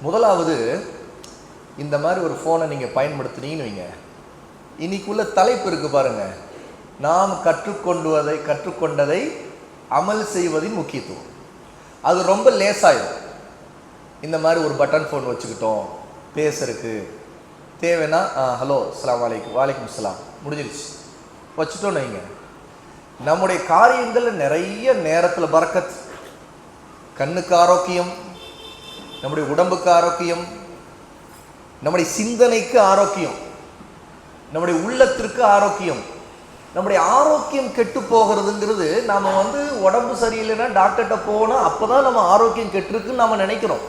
முதலாவது இந்த மாதிரி ஒரு ஃபோனை நீங்கள் பயன்படுத்துனீங்கன்னு வைங்க. இன்னைக்குள்ள தலைப்பு இருக்குது பாருங்க. நாம் கற்றுக்கொண்டுவதை கற்றுக்கொண்டதை அமல் செய்வதின் முக்கியத்துவம். அது ரொம்ப லேசாயிடும் இந்த மாதிரி ஒரு பட்டன் ஃபோன் வச்சுக்கிட்டோம். பேசுறதுக்கு. தேவைன்னா ஹலோ அஸ்லாம் அலைக்கும். வாலைக்கும் அஸ்லாம் முடிஞ்சிருச்சு. வச்சுட்டோன்னு வைங்க. நம்முடைய காரியங்களில் நிறைய நேரத்தில் பறக்கத். கண்ணுக்கு ஆரோக்கியம் நம்முடைய உடம்புக்கு ஆரோக்கியம் நம்முடைய சிந்தனைக்கு ஆரோக்கியம் நம்முடைய உள்ளத்திற்கு ஆரோக்கியம் நம்முடைய ஆரோக்கியம் கெட்டு போகிறதுங்கிறது நாம் வந்து உடம்பு சரியில்லைன்னா டாக்டர்கிட்ட போனால் அப்போ தான் நம்ம ஆரோக்கியம் கெட்டிருக்குன்னு நாம் நினைக்கிறோம்.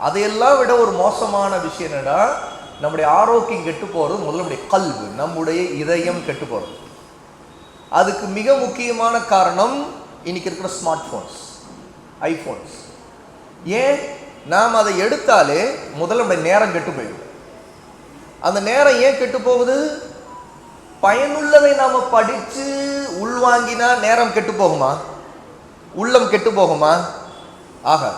அதையெல்லாம் விட ஒரு மோசமான விஷயம் என்னென்னா நம்முடைய ஆரோக்கியம் கெட்டு போகிறது முதல்ல நம்முடைய கல்வி நம்முடைய இதயம் கெட்டு போகிறது அதுக்கு மிக முக்கியமான காரணம் இன்னைக்கு இருக்கிற ஸ்மார்ட் ஃபோன்ஸ் ஐஃபோன்ஸ் ஏன்? நாம் அதை எடுத்தாலே முதல்ல நம்முடைய நேரம் கெட்டு போயிடும். அந்த நேரம் ஏன் கெட்டு போகுது? பயனுள்ளதை நாம் படித்து உள்வாங்கினா நேரம் கெட்டு போகுமா? உள்ளம் கெட்டு போகுமா? ஆகாது.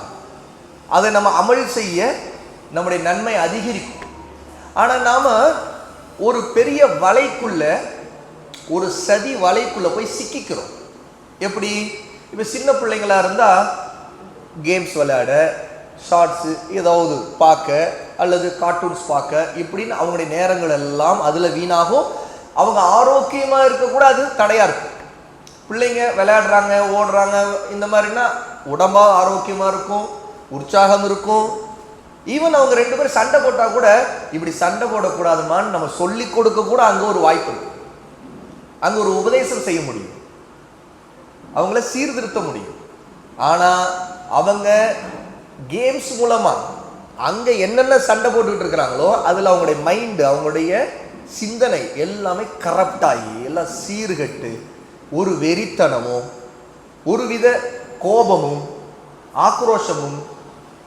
அதை நம்ம அமல் செய்ய நம்முடைய நன்மை அதிகரிக்கும். ஆனால் நாம் ஒரு பெரிய வலைக்குள்ள ஒரு சதி வலைக்குள்ளே போய் சிக்கிக்கிறோம். எப்படி? இப்போ சின்ன பிள்ளைங்களாக இருந்தால் கேம்ஸ் விளையாட ஷார்ட்ஸு ஏதாவது பார்க்க அல்லது கார்ட்டூன்ஸ் பார்க்க இப்படின்னு அவங்களுடைய நேரங்கள் எல்லாம் அதில் வீணாகும். அவங்க ஆரோக்கியமாக இருக்கக்கூட அது தடையாக இருக்கும் பிள்ளைங்க விளையாடுறாங்க ஓடுறாங்க இந்த மாதிரினா உடம்பாக ஆரோக்கியமாக இருக்கும் உற்சாகம் இருக்கும். ஈவன் அவங்க ரெண்டு பேரும் சண்டை போட்டால் கூட இப்படி சண்டை போடக்கூடாதுமான்னு நம்ம சொல்லி கொடுக்க கூட அங்கே ஒரு வாய்ப்பு இருக்கும் அங்கே ஒரு உபதேசம் செய்ய முடியும். அவங்கள சீர்திருத்த முடியும். ஆனால் அவங்க கேம்ஸ் மூலமாக அங்கே என்னென்ன சண்டை போட்டுக்கிட்டு இருக்கிறாங்களோ அதில் அவங்களுடைய மைண்டு அவங்களுடைய சிந்தனை எல்லாமே கரப்டாகி எல்லாம் சீர்கட்டு ஒரு வெறித்தனமும் ஒருவித கோபமும் ஆக்ரோஷமும்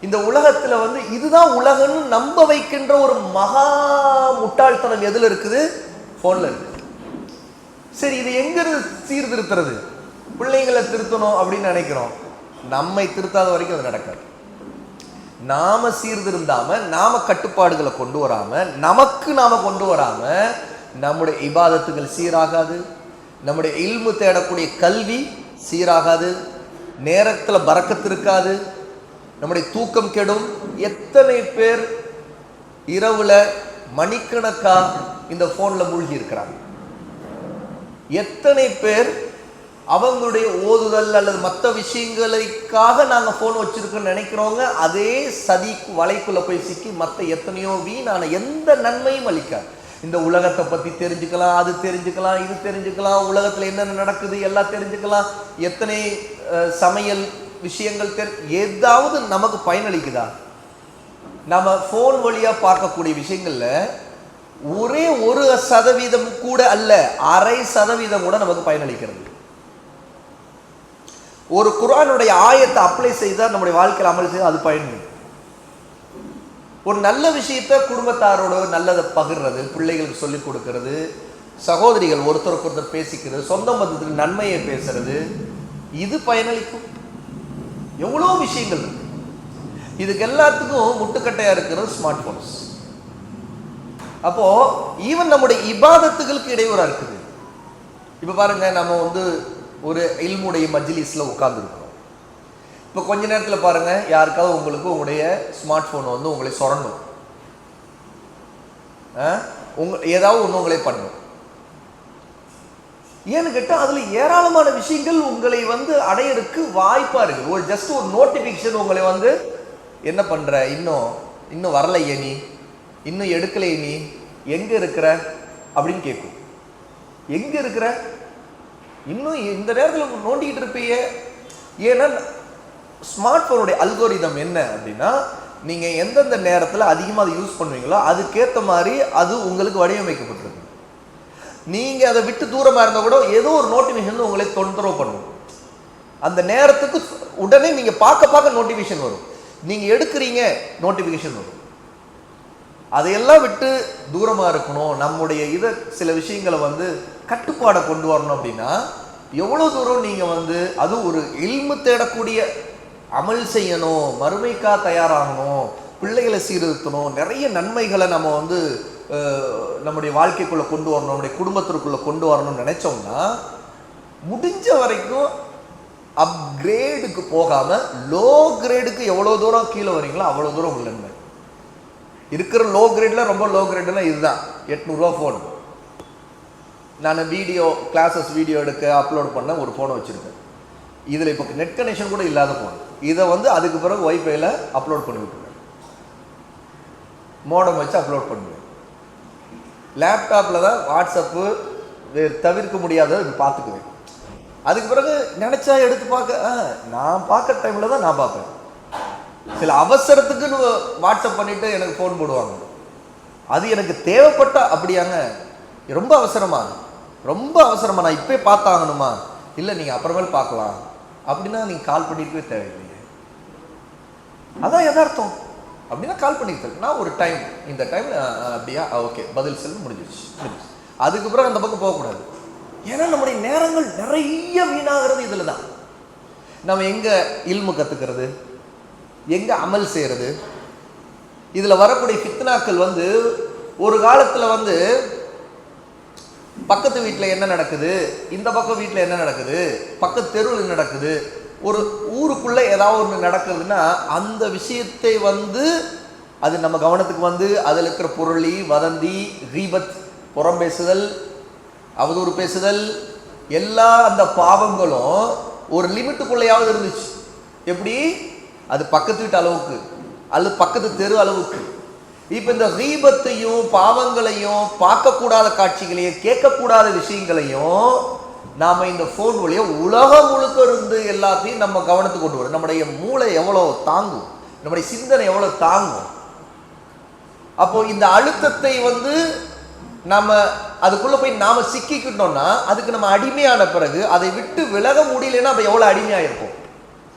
இந்த உலகத்தில் வந்து இதுதான் உலகம்னு நம்ப வைக்கின்ற ஒரு மகா முட்டாள்தனம் எதில் இருக்குது? ஃபோனில் இருக்குது சரி இது எங்கிருந்து சீர்திருத்துறது? பிள்ளைங்களை திருத்தணும் அப்படின்னு நினைக்கிறோம். நம்மை திருத்தாத வரைக்கும் அது நடக்காது. நாம சீர்திருந்தாம நாம கட்டுப்பாடுகளை கொண்டு வராம நமக்கு நாம கொண்டு வராம நம்முடைய இபாதத்துகள் சீராகாது. நம்முடைய இல்மு தேடக்கூடிய கல்வி சீராகாது. நேரத்தில் பறக்கத்து இருக்காது. நம்முடைய தூக்கம் கெடும். எத்தனை பேர் இரவுல மணிக்கணக்கா இந்த போன்ல மூழ்கி இருக்கிறாங்க? எத்தனை பேர் அவங்களுடைய ஓதுதல் அல்லது மற்ற விஷயங்களுக்காக நாங்கள் ஃபோன் வச்சுருக்கோன்னு நினைக்கிறவங்க அதே சதி வலைக்குள்ளே போய் சிக்கி மற்ற எத்தனையோ வீணான எந்த நன்மையும் அளிக்காது. இந்த உலகத்தை பற்றி தெரிஞ்சுக்கலாம் அது தெரிஞ்சுக்கலாம் இது தெரிஞ்சுக்கலாம் உலகத்தில் என்னென்ன நடக்குது எல்லாம் தெரிஞ்சுக்கலாம். எத்தனை சமையல் விஷயங்கள் தெரி ஏதாவது நமக்கு பயனளிக்குதா? நம்ம ஃபோன் வழியாக பார்க்கக்கூடிய விஷயங்களில் ஒரே ஒரு சதவீதம் கூட அல்ல அரை சதவீதம் கூட நமக்கு பயனளிக்கிறது. ஒரு குரானுடைய ஆயத்தை அப்ளை செய்தால் நம்முடைய வாழ்க்கையில் அமல் செய்தால் அது பயன் ஒரு நல்ல விஷயத்த குடும்பத்தாரோட நல்லதை பகிர்றது பிள்ளைகளுக்கு சொல்லிக் கொடுக்கறது சகோதரிகள் ஒருத்தருக்கு ஒருத்தர் பேசிக்கிறது சொந்த மதத்தில் நன்மையை பேசுறது இது பயனளிக்கும். எவ்வளோ விஷயங்கள் இருக்கு. இதுக்கு எல்லாத்துக்கும் முட்டுக்கட்டையாக இருக்கிறது ஸ்மார்ட் போன்ஸ் அப்போது ஈவன் நம்முடைய இபாதத்துகளுக்கு இடையூறாக இருக்குது. இப்போ பாருங்க நம்ம வந்து ஒரு இல்முடைய மஜ்லிஸில் உட்காந்துருக்கணும் இப்போ கொஞ்ச நேரத்தில் பாருங்க யாருக்காவது உங்களுக்கு உங்களுடைய ஸ்மார்ட் ஃபோன் வந்து உங்களை சொரணும் உங்க ஏதாவது ஒன்று உங்களை பண்ணும். ஏன்னு கேட்டால் அதில் ஏராளமான விஷயங்கள் உங்களை வந்து அடையிறதுக்கு வாய்ப்பா இருக்கு. ஒரு ஜஸ்ட் ஒரு நோட்டிஃபிகேஷன் உங்களை வந்து என்ன பண்ற? இன்னும் இன்னும் வரலையே நீ? இன்னும் எடுக்கலையே நீ? எங்க இருக்கிற? அப்படின்னு கேட்கும் எங்க இருக்கிற? இன்னும் இந்த நேரத்தில் நோண்டிக்கிட்டு இருப்பீங்க. ஏன்னா ஸ்மார்ட் ஃபோனுடைய அல்கோரிதம் என்ன அப்படின்னா நீங்கள் எந்தெந்த நேரத்தில் அதிகமாக அதை யூஸ் பண்ணுவீங்களோ அதுக்கேற்ற மாதிரி அது உங்களுக்கு வடிவமைக்கப்பட்டிருக்கு நீங்கள் அதை விட்டு தூரமாக இருந்தால் கூட ஏதோ ஒரு நோட்டிஃபிகேஷன் உங்களை தொந்தரவு பண்ணும். அந்த நேரத்துக்கு உடனே நீங்கள் பார்க்க பார்க்க நோட்டிஃபிகேஷன் வரும். நீங்கள் எடுக்கிறீங்க நோட்டிஃபிகேஷன் வரும். அதையெல்லாம் விட்டு தூரமாக இருக்கணும். நம்முடைய இதை சில விஷயங்களை வந்து கட்டுப்பாடை கொண்டு வரணும் அப்படின்னா எவ்வளோ தூரம் நீங்கள் வந்து அது ஒரு இல்மு தேடக்கூடிய அமல் செய்யணும் மறுமைக்கா தயாராகணும் பிள்ளைகளை சீர்திருத்தணும் நிறைய நன்மைகளை நம்ம வந்து நம்முடைய வாழ்க்கைக்குள்ளே கொண்டு வரணும் நம்முடைய குடும்பத்திற்குள்ளே கொண்டு வரணும்னு நினச்சோம்னா முடிஞ்ச வரைக்கும் அப்கிரேடுக்கு போகாமல் லோ கிரேடுக்கு எவ்வளோ தூரம் கீழே வரீங்களோ அவ்வளோ தூரம் உங்களுக்கு இருக்கிற லோ கிரேடில் ரொம்ப லோ கிரேடுனா இதுதான். எட்நூறுரூவா ஃபோன் நான் வீடியோ கிளாஸஸ் வீடியோ எடுக்க அப்லோட் பண்ண ஒரு ஃபோனை வச்சுருக்கேன். இதில் இப்போ நெட் கனெக்ஷன் கூட இல்லாத ஃபோன் இதை வந்து அதுக்கு பிறகு ஒய்ஃபைல அப்லோட் பண்ணி விட்டுருவேன். மோடம் வச்சு அப்லோட் பண்ணுவேன். லேப்டாப்பில் தான் வாட்ஸ்அப்பு தவிர்க்க முடியாததை பார்த்துக்குவேன். அதுக்கு பிறகு நினச்சா எடுத்து பார்க்க ஆ, நான் பார்க்குற டைமில் தான் நான் பார்ப்பேன். சில அவசரத்துக்குன்னு வாட்ஸ்அப் பண்ணிவிட்டு எனக்கு ஃபோன் போடுவாங்க. அது எனக்கு தேவைப்பட்ட அப்படியாங்க ரொம்ப அவசரமா ரொம்ப அவசரமா. நான் இப்போ பார்த்தாகணுமா? இல்லை நீங்கள் அப்புறமேல் பார்க்கலாம். அப்படின்னா நீங்கள் கால் பண்ணிருக்கவே தேவையில்லையே. அதான் எதார்த்தம் அப்படின்னா கால் பண்ணிட்டு நான் ஒரு டைம் இந்த டைம் அப்படியா? ஓகே பதில் செல்லு முடிஞ்சிருச்சு. முடிஞ்சிருச்சு. அதுக்கு பிறகு அந்த பக்கம் போகக்கூடாது. ஏன்னா நம்முடைய நேரங்கள் நிறைய வீணாகிறது இதில் தான் நம்ம எங்கே இல்மு கற்றுக்கிறது எங்கே அமல் செய்கிறது இதில் வரக்கூடிய ஃபித்னாக்கள் வந்து ஒரு காலத்தில் வந்து பக்கத்து வீட்டில் என்ன நடக்குது? இந்த பக்கம் வீட்டில் என்ன நடக்குது? பக்கத்து தெருவில் என்ன நடக்குது? ஒரு ஊருக்குள்ளே ஏதாவது ஒன்று நடக்குதுன்னா அந்த விஷயத்தை வந்து அது நம்ம கவனத்துக்கு வந்து அதில் இருக்கிற புரளி வதந்தி ரீபத் புறம் பேசுதல் அவதூறு பேசுதல் எல்லா அந்த பாவங்களும் ஒரு லிமிட்டுக்குள்ளேயாவது இருந்துச்சு. எப்படி? அது பக்கத்து வீட்டு அளவுக்கு அல்லது பக்கத்து தெரு அளவுக்கு. இப்போ இந்த ஹீபத்தையும் பாவங்களையும் பார்க்கக்கூடாத காட்சிகளையும் கேட்கக்கூடாத விஷயங்களையும் நாம் இந்த ஃபோன் வழியா உலகம் முழுக்க இருந்து எல்லாத்தையும் நம்ம கவனத்துக்கு கொண்டு வரும் நம்முடைய மூளை எவ்வளோ தாங்கும்? நம்முடைய சிந்தனை எவ்வளோ தாங்கும்? அப்போ இந்த அழுத்தத்தை வந்து நம்ம அதுக்குள்ள போய் நாம சிக்கிக்கிட்டோம்னா அதுக்கு நம்ம அடிமையான பிறகு அதை விட்டு விலக முடியலன்னா அப்ப எவ்வளவு அடிமையாக இருக்கும்